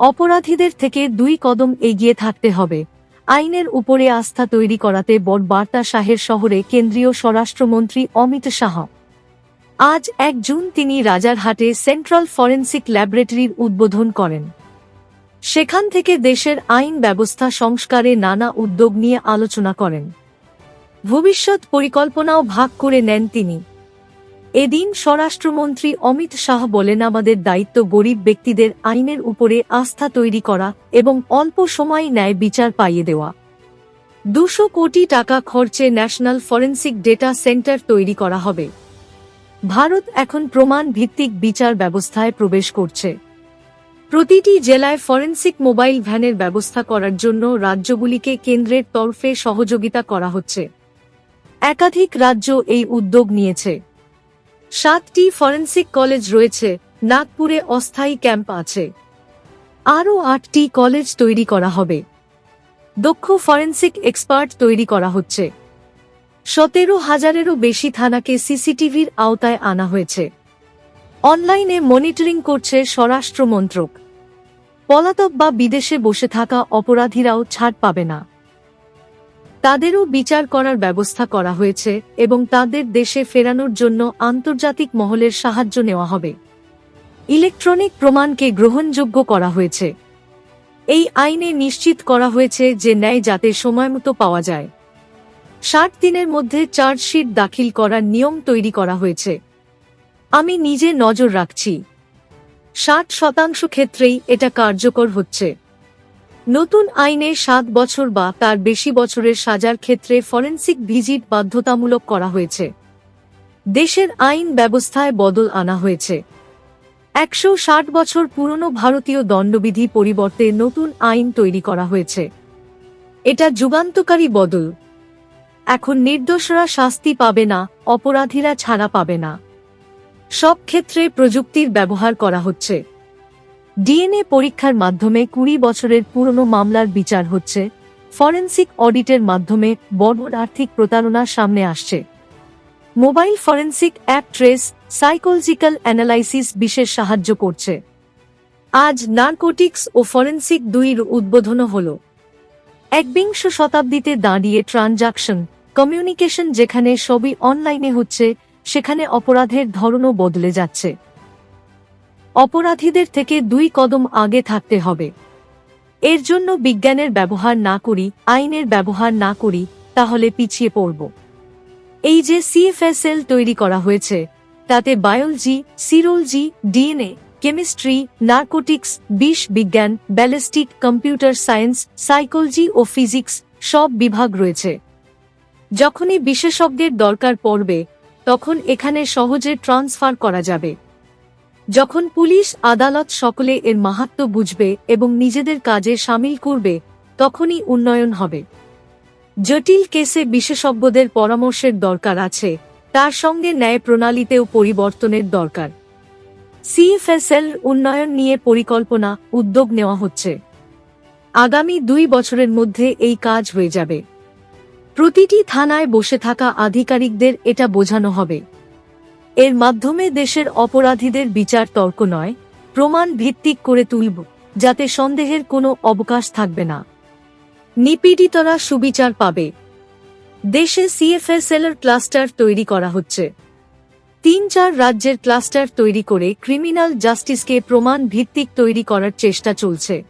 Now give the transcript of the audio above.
অপরাধীদের থেকে দুই কদম এগিয়ে থাকতে হবে। আইনের উপরে আস্থা তৈরি করাতে বড় বার্তা শাহের শহরে কেন্দ্রীয় স্বরাষ্ট্রমন্ত্রী অমিত শাহ। আজ এক জুন তিনি রাজারহাটে সেন্ট্রাল ফরেন্সিক ল্যাবরেটরির উদ্বোধন করেন। সেখান থেকে দেশের আইন ব্যবস্থা সংস্কারে নানা উদ্যোগ নিয়ে আলোচনা করেন। ভবিষ্যৎ পরিকল্পনাও ভাগ করে নেন তিনি। এদিন স্বরাষ্ট্রমন্ত্রী অমিত শাহ বলেন, আমাদের দায়িত্ব গরিব ব্যক্তিদের আইনের উপরে আস্থা তৈরি করা এবং অল্প সময় ন্যায় বিচার পাইয়ে দেওয়া। দুশো কোটি টাকা খরচে ন্যাশনাল ফরেন্সিক ডেটা সেন্টার তৈরি করা হবে। ভারত এখন প্রমাণ ভিত্তিক বিচার ব্যবস্থায় প্রবেশ করছে। প্রতিটি জেলায় ফরেন্সিক মোবাইল ভ্যানের ব্যবস্থা করার জন্য রাজ্যগুলিকে কেন্দ্রের তরফে সহযোগিতা করা হচ্ছে। একাধিক রাজ্য এই উদ্যোগ নিয়েছে। সাতটি ফরেন্সিক কলেজ রয়েছে, নাগপুরে অস্থায়ী ক্যাম্প আছে। আরও আটটি কলেজ তৈরি করা হবে। দক্ষ ফরেন্সিক এক্সপার্ট তৈরি করা হচ্ছে। সতেরো হাজারেরও বেশি থানাকে সিসিটিভির আওতায় আনা হয়েছে। অনলাইনে মনিটরিং করছে স্বরাষ্ট্র মন্ত্রক পলাতক বা বিদেশে বসে থাকা অপরাধীরাও ছাড় পাবে না। তাদেরও বিচার করার ব্যবস্থা করা হয়েছে এবং তাদের দেশে ফেরানোর জন্য আন্তর্জাতিক মহলের সাহায্য নেওয়া হবে। ইলেকট্রনিক প্রমাণকে গ্রহণযোগ্য করা হয়েছে। এই আইনে নিশ্চিত করা হয়েছে যে ন্যায় যাতে সময়মতো পাওয়া যায়। ষাট দিনের মধ্যে চার্জশিট দাখিল করার নিয়ম তৈরি করা হয়েছে। আমি নিজে নজর রাখছি। ষাট শতাংশ ক্ষেত্রেই এটা কার্যকর হচ্ছে। নতুন আইনে সাত বছর বা তার বেশি বছরের সাজার ক্ষেত্রে ফরেন্সিক ভিজিট বাধ্যতামূলক করা হয়েছে। দেশের আইন ব্যবস্থায় বদল আনা হয়েছে। একশো ষাট বছর পুরনো ভারতীয় দণ্ডবিধি পরিবর্তে নতুন আইন তৈরি করা হয়েছে। এটা যুগান্তকারী বদল। এখন নির্দোষরা শাস্তি পাবে না, অপরাধীরা ছাড়া পাবে না। সব ক্ষেত্রে প্রযুক্তির ব্যবহার করা হচ্ছে। ডিএনএ পরীক্ষার মাধ্যমে কুড়ি বছরের পুরনো মামলার বিচার হচ্ছে। ফরেন্সিক অডিটের মাধ্যমে বড় আর্থিক প্রতারণা সামনে আসছে। Mobile forensic app trace psychological analysis বিশেষ সাহায্য করছে। আজ নার্কোটিক্স ও ফরেন্সিক দুইর উদ্বোধনও হল। একবিংশ শতাব্দীতে দাঁড়িয়ে ট্রানজাকশন, কমিউনিকেশন যেখানে সবই অনলাইনে হচ্ছে, সেখানে অপরাধের ধরনও বদলে যাচ্ছে। অপরাধীদের থেকে দুই কদম আগে থাকতে হবে। এর জন্য বিজ্ঞানের ব্যবহার না করি, আইনের ব্যবহার না করি, তাহলে পিছিয়ে পড়ব। এই যে সিএফএসএল তৈরি করা হয়েছে, তাতে biology serology DNA chemistry narcotics বিষ বিজ্ঞান ব্যালিস্টিক কম্পিউটার সায়েন্স সাইকোলজি ও ফিজিক্স সব বিভাগ রয়েছে। যখনই বিশেষজ্ঞের দরকার পড়বে, তখন এখানে সহজে ট্রান্সফার করা যাবে। যখন পুলিশ আদালত সকলে এর মাহাত্ম বুঝবে এবং নিজেদের কাজে সামিল করবে, তখনই উন্নয়ন হবে। জটিল কেসে বিশেষজ্ঞদের পরামর্শের দরকার আছে, তার সঙ্গে ন্যায় প্রণালীতেও পরিবর্তনের দরকার। সিএফএসএল উন্নয়ন নিয়ে পরিকল্পনা, উদ্যোগ নেওয়া হচ্ছে। আগামী দুই বছরের মধ্যে এই কাজ হয়ে যাবে। প্রতিটি থানায় বসে থাকা আধিকারিকদের এটা বোঝানো হবে। এর মাধ্যমে দেশের অপরাধীদের বিচার তর্ক নয়, প্রমাণ ভিত্তিক করে তুলব, যাতে সন্দেহের কোনো অবকাশ থাকবে না। নিপীড়িতরা সুবিচার পাবে। দেশে সিএফএসএল এর ক্লাস্টার তৈরি করা হচ্ছে। তিন চার রাজ্যের ক্লাস্টার তৈরি করে ক্রিমিনাল জাস্টিসকে প্রমাণ ভিত্তিক তৈরি করার চেষ্টা চলছে।